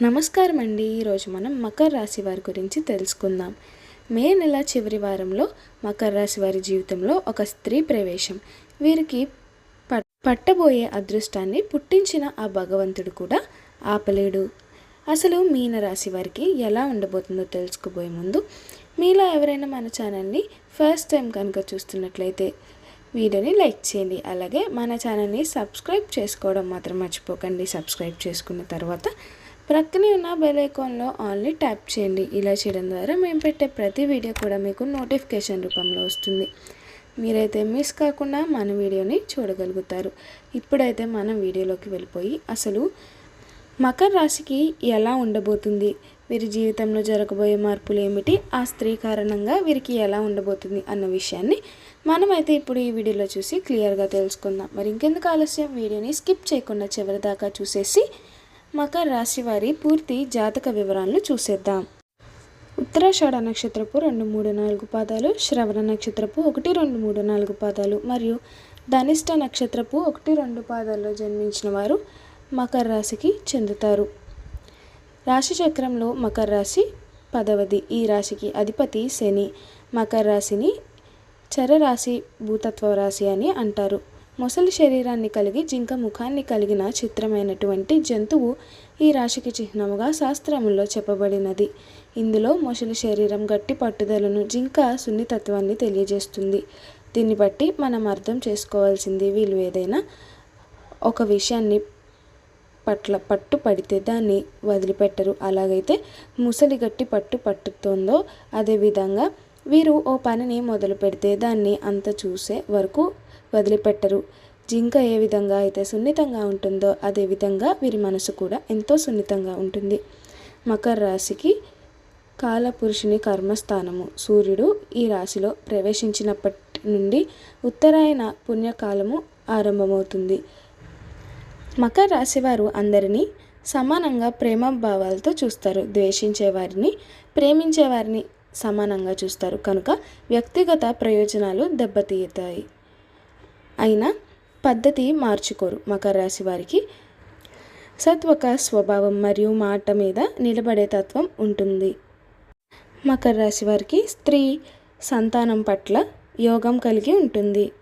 నమస్కారం అండి ఈరోజు మనం మకర రాశి వారి గురించి తెలుసుకుందాం. మే నెల చివరి వారంలో మకర రాశి వారి జీవితంలో ఒక స్త్రీ ప్రవేశం. వీరికి పట్టబోయే అదృష్టాన్ని పుట్టించిన ఆ భగవంతుడు కూడా ఆపలేడు. అసలు మీన రాశి వారికి ఎలా ఉండబోతుందో తెలుసుకోబోయే ముందు మీలో ఎవరైనా మన ఛానల్ని ఫస్ట్ టైం కనుక చూస్తున్నట్లయితే వీడియోని లైక్ చేయండి. అలాగే మన ఛానల్ని సబ్స్క్రైబ్ చేసుకోవడం మాత్రం మర్చిపోకండి. సబ్స్క్రైబ్ చేసుకున్న తర్వాత ప్రక్కనే ఉన్న బెల్ ఐకాన్లో ఆన్లీ ట్యాప్ చేయండి. ఇలా చేయడం ద్వారా మేము పెట్టే ప్రతి వీడియో కూడా మీకు నోటిఫికేషన్ రూపంలో వస్తుంది. మీరైతే మిస్ కాకుండా మన వీడియోని చూడగలుగుతారు. ఇప్పుడైతే మనం వీడియోలోకి వెళ్ళిపోయి అసలు మకర రాశికి ఎలా ఉండబోతుంది? వీరి జీవితంలో జరగబోయే మార్పులు ఏమిటి? ఆ స్త్రీ కారణంగా వీరికి ఎలా ఉండబోతుంది అన్న విషయాన్ని మనమైతే ఇప్పుడు ఈ వీడియోలో చూసి క్లియర్గా తెలుసుకుందాం. మరి ఇంకెందుకు ఆలస్యం? వీడియోని స్కిప్ చేయకుండా చివరి దాకా చూసేసి మకర రాశి వారి పూర్తి జాతక వివరాలను చూసేద్దాం. ఉత్తరాషాఢ నక్షత్రపు రెండు మూడు నాలుగు పాదాలు శ్రవణ నక్షత్రపు ఒకటి రెండు మూడు నాలుగు పాదాలు మరియు ధనిష్ట నక్షత్రపు ఒకటి రెండు పాదాల్లో జన్మించిన వారు మకర రాశికి చెందుతారు. రాశి చక్రంలో మకర రాశి పదవది. ఈ రాశికి అధిపతి శని. మకర రాశిని చరరాశి భూతత్వ రాశి అని అంటారు. మొసలి శరీరాన్ని కలిగి జింక ముఖాన్ని కలిగిన చిత్రమైనటువంటి జంతువు ఈ రాశికి చిహ్నముగా శాస్త్రములో చెప్పబడినది. ఇందులో మొసలి శరీరం గట్టి పట్టుదలను జింక సున్నితత్వాన్ని తెలియజేస్తుంది. దీన్ని బట్టి మనం అర్థం చేసుకోవాల్సింది వీళ్ళు ఏదైనా ఒక విషయాన్ని పట్ల పట్టు పడితే దాన్ని వదిలిపెట్టరు. అలాగైతే ముసలి గట్టి పట్టు పట్టుతుందో అదేవిధంగా వీరు ఓ పనిని మొదలు పెడితే దాన్ని అంత చూసే వరకు వదిలిపెట్టరు. జింక ఏ విధంగా అయితే సున్నితంగా ఉంటుందో అదే విధంగా వీరి మనసు కూడా ఎంతో సున్నితంగా ఉంటుంది. మకర రాశికి కాలపురుషుని కర్మస్థానము. సూర్యుడు ఈ రాశిలో ప్రవేశించినప్పటి నుండి ఉత్తరాయణ పుణ్యకాలము ఆరంభమవుతుంది. మకర రాశి వారు అందరినీ సమానంగా ప్రేమ భావాలతో చూస్తారు. ద్వేషించే వారిని ప్రేమించే వారిని సమానంగా చూస్తారు. కనుక వ్యక్తిగత ప్రయోజనాలు దెబ్బతీయతాయి. అయినా పద్ధతి మార్చుకోరు మకర రాశి వారికి. సత్వక స్వభావం మరియు మాట మీద నిలబడే తత్వం ఉంటుంది. మకర రాశి వారికి స్త్రీ సంతానం పట్ల యోగం కలిగి ఉంటుంది.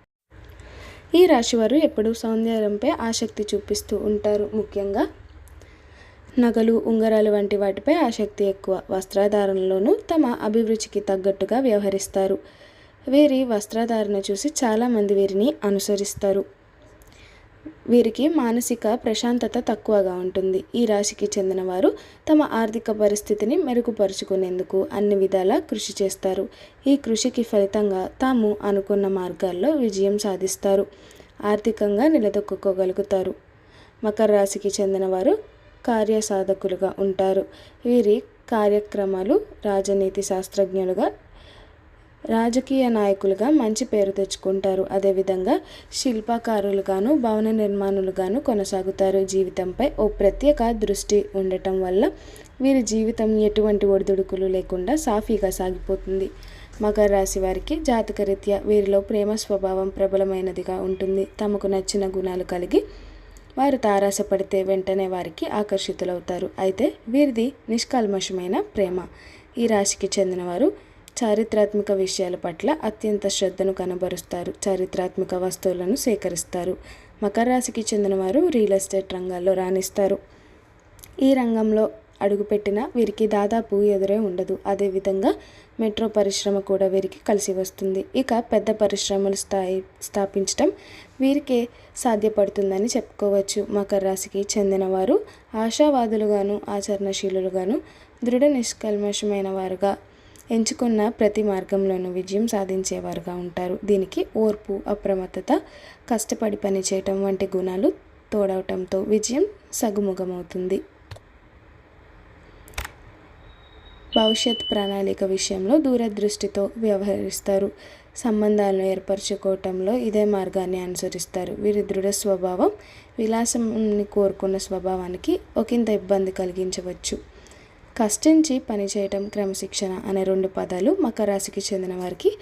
ఈ రాశివారు ఎప్పుడూ సౌందర్యంపై ఆసక్తి చూపిస్తూ ఉంటారు ముఖ్యంగా. నగలు ఉంగరాలు వంటి వాటిపై ఆసక్తి ఎక్కువ. వస్త్రధారణలోనూ తమ అభిరుచికి తగ్గట్టుగా వ్యవహరిస్తారు. వీరి వస్త్రధారణ చూసి చాలామంది వీరిని అనుసరిస్తారు. వీరికి మానసిక ప్రశాంతత తక్కువగా ఉంటుంది. ఈ రాశికి చెందిన వారు తమ ఆర్థిక పరిస్థితిని మెరుగుపరుచుకునేందుకు అన్ని విధాలా కృషి చేస్తారు. ఈ కృషికి ఫలితంగా తాము అనుకున్న మార్గాల్లో విజయం సాధిస్తారు. ఆర్థికంగా నిలదొక్కుకోగలుగుతారు. మకర రాశికి చెందిన వారు కార్యసాధకులుగా ఉంటారు. వీరి కార్యక్రమాలు రాజనీతి శాస్త్రజ్ఞులుగా రాజకీయ నాయకులుగా మంచి పేరు తెచ్చుకుంటారు. అదేవిధంగా శిల్పకారులుగాను భవన నిర్మాణులుగాను కొనసాగుతారు. జీవితంపై ఓ ప్రత్యేక దృష్టి ఉండటం వల్ల వీరి జీవితం ఎటువంటి ఒడిదుడుకులు లేకుండా సాఫీగా సాగిపోతుంది. మకర రాశి వారికి జాతకరీత్యా వీరిలో ప్రేమ స్వభావం ప్రబలమైనదిగా ఉంటుంది. తమకు నచ్చిన గుణాలు కలిగి వారు తారాసపడితే వెంటనే వారికి ఆకర్షితులవుతారు. అయితే వీరిది నిష్కల్మషమైన ప్రేమ. ఈ రాశికి చెందినవారు చారిత్రాత్మక విషయాల పట్ల అత్యంత శ్రద్ధను కనబరుస్తారు. చారిత్రాత్మక వస్తువులను సేకరిస్తారు. మకర రాశికి చెందినవారు రియల్ ఎస్టేట్ రంగాల్లో రాణిస్తారు. ఈ రంగంలో అడుగుపెట్టిన వీరికి దాదాపు ఎదురే ఉండదు. అదేవిధంగా మెట్రో పరిశ్రమ కూడా వీరికి కలిసి వస్తుంది. ఇక పెద్ద పరిశ్రమలు స్థాయి స్థాపించడం వీరికే సాధ్యపడుతుందని చెప్పుకోవచ్చు. మకర రాశికి చెందినవారు ఆశావాదులుగాను ఆచరణశీలులుగాను దృఢ నిష్కల్మషమైన వారుగా ఎంచుకున్న ప్రతి మార్గంలోనూ విజయం సాధించేవారుగా ఉంటారు. దీనికి ఓర్పు అప్రమత్తత కష్టపడి పనిచేయటం వంటి గుణాలు తోడవటంతో విజయం సగుముఖమవుతుంది. భవిష్యత్ ప్రణాళిక విషయంలో దూరదృష్టితో వ్యవహరిస్తారు. సంబంధాలను ఏర్పరచుకోవటంలో ఇదే మార్గాన్ని అనుసరిస్తారు. వీరి దృఢ స్వభావం విలాసంని కోరుకున్న స్వభావానికి ఒకంత ఇబ్బంది కలిగించవచ్చు. కష్టించి పనిచేయటం క్రమశిక్షణ అనే రెండు పదాలు మకర రాశికి చెందిన వారికి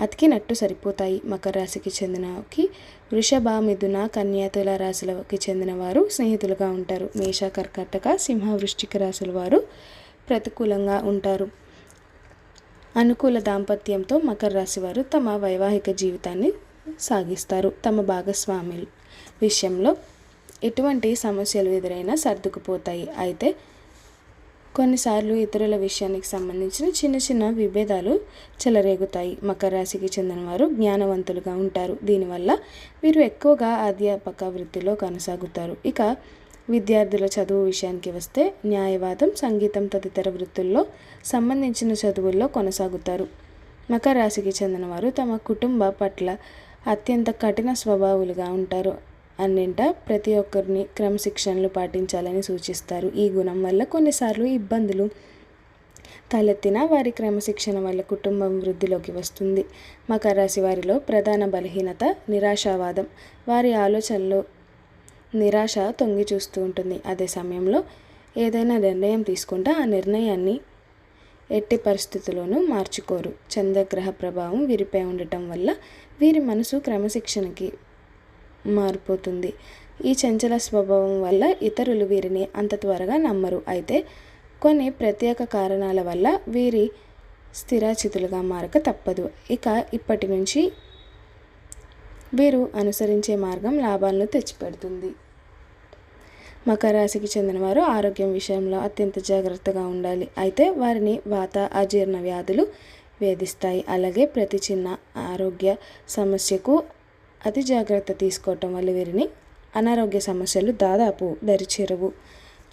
అతికినట్టు సరిపోతాయి. మకర రాశికి చెందినకి వృషభ మిథున కన్యాతుల రాశులకి చెందిన వారు స్నేహితులుగా ఉంటారు. మేష కర్కాటక సింహ వృష్టిక రాశుల వారు ప్రతికూలంగా ఉంటారు. అనుకూల దాంపత్యంతో మకర రాశి వారు తమ వైవాహిక జీవితాన్ని సాగిస్తారు. తమ భాగస్వామి విషయంలో ఎటువంటి సమస్యలు ఎదురైనా సర్దుకుపోతాయి. అయితే కొన్నిసార్లు ఇతరుల విషయానికి సంబంధించిన చిన్న చిన్న విభేదాలు చెలరేగుతాయి. మకర రాశికి చెందిన వారు జ్ఞానవంతులుగా ఉంటారు. దీనివల్ల వీరు ఎక్కువగా అధ్యాపక వృత్తిలో కొనసాగుతారు. ఇక విద్యార్థుల చదువు విషయానికి వస్తే న్యాయవాదం సంగీతం తదితర వృత్తుల్లో సంబంధించిన చదువుల్లో కొనసాగుతారు. మకర రాశికి చెందిన వారు తమ కుటుంబ పట్ల అత్యంత కఠిన స్వభావులుగా ఉంటారు. అన్నింట ప్రతి ఒక్కరిని క్రమశిక్షణలు పాటించాలని సూచిస్తారు. ఈ గుణం వల్ల కొన్నిసార్లు ఇబ్బందులు తలెత్తిన వారి క్రమశిక్షణ వల్ల కుటుంబం వృద్ధిలోకి వస్తుంది. మకర రాశి వారిలో ప్రధాన బలహీనత నిరాశావాదం. వారి ఆలోచనలు నిరాశ తొంగి చూస్తూ ఉంటుంది. అదే సమయంలో ఏదైనా నిర్ణయం తీసుకుంటే ఆ నిర్ణయాన్ని ఎట్టి పరిస్థితుల్లోనూ మార్చుకోరు. చంద్రగ్రహ ప్రభావం వీరిపై ఉండటం వల్ల వీరి మనసు క్రమశిక్షణకి మారిపోతుంది. ఈ చంచల స్వభావం వల్ల ఇతరులు వీరిని అంత త్వరగా నమ్మరు. అయితే కొన్ని ప్రత్యేక కారణాల వల్ల వీరి స్థిరాచితులుగా మారక తప్పదు. ఇక ఇప్పటి నుంచి వీరు అనుసరించే మార్గం లాభాలను తెచ్చిపెడుతుంది. మకర రాశికి చెందినవారు ఆరోగ్యం విషయంలో అత్యంత జాగ్రత్తగా ఉండాలి. అయితే వారిని వాత అజీర్ణ వ్యాధులు వేధిస్తాయి. అలాగే ప్రతి చిన్న ఆరోగ్య సమస్యకు అతి జాగ్రత్త తీసుకోవటం వల్ల వీరిని అనారోగ్య సమస్యలు దాదాపు దరిచేరవు.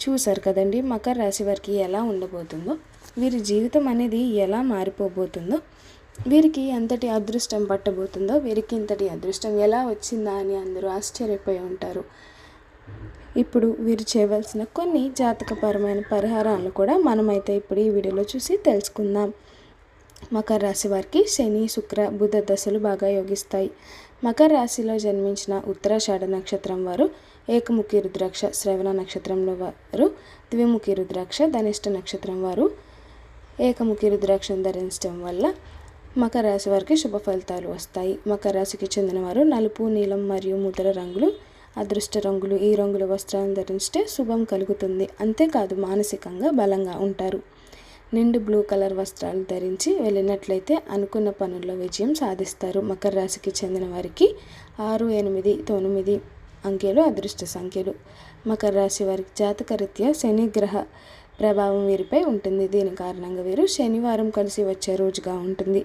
చూశారు కదండి మకర రాశి వారికి ఎలా ఉండబోతుందో వీరి జీవితం అనేది ఎలా మారిపోబోతుందో వీరికి ఎంతటి అదృష్టం పట్టబోతుందో వీరికి ఇంతటి అదృష్టం ఎలా వచ్చిందా అని అందరూ ఆశ్చర్యపోయి ఉంటారు. ఇప్పుడు వీరు చేయవలసిన కొన్ని జాతకపరమైన పరిహారాలను కూడా మనమైతే ఇప్పుడు ఈ వీడియోలో చూసి తెలుసుకుందాం. మకర రాశి వారికి శని శుక్ర బుధ దశలు బాగా యోగిస్తాయి. మకర రాశిలో జన్మించిన ఉత్తరాషాఢ నక్షత్రం వారు ఏకముఖి రుద్రాక్ష శ్రవణ నక్షత్రంలో వారు ద్విముఖి రుద్రాక్ష ధనిష్ట నక్షత్రం వారు ఏకముఖి రుద్రాక్షను ధరించడం వల్ల మకర రాశి వారికి శుభ ఫలితాలు వస్తాయి. మకర రాశికి చెందిన వారు నలుపు నీలం మరియు ముద్ర రంగులు అదృష్ట రంగులు ఈ రంగుల వస్త్రాలను ధరిస్తే శుభం కలుగుతుంది. అంతేకాదు మానసికంగా బలంగా ఉంటారు. నిండు బ్లూ కలర్ వస్త్రాలు ధరించి వెళ్ళినట్లయితే అనుకున్న పనుల్లో విజయం సాధిస్తారు. మకర రాశికి చెందిన వారికి ఆరు ఎనిమిది తొమ్మిది అంకెలు అదృష్ట సంఖ్యలు. మకర రాశి వారికి జాతకరీత్యా శని గ్రహ ప్రభావం వీరిపై ఉంటుంది. దీని కారణంగా వీరు శనివారం కలిసి వచ్చే రోజుగా ఉంటుంది.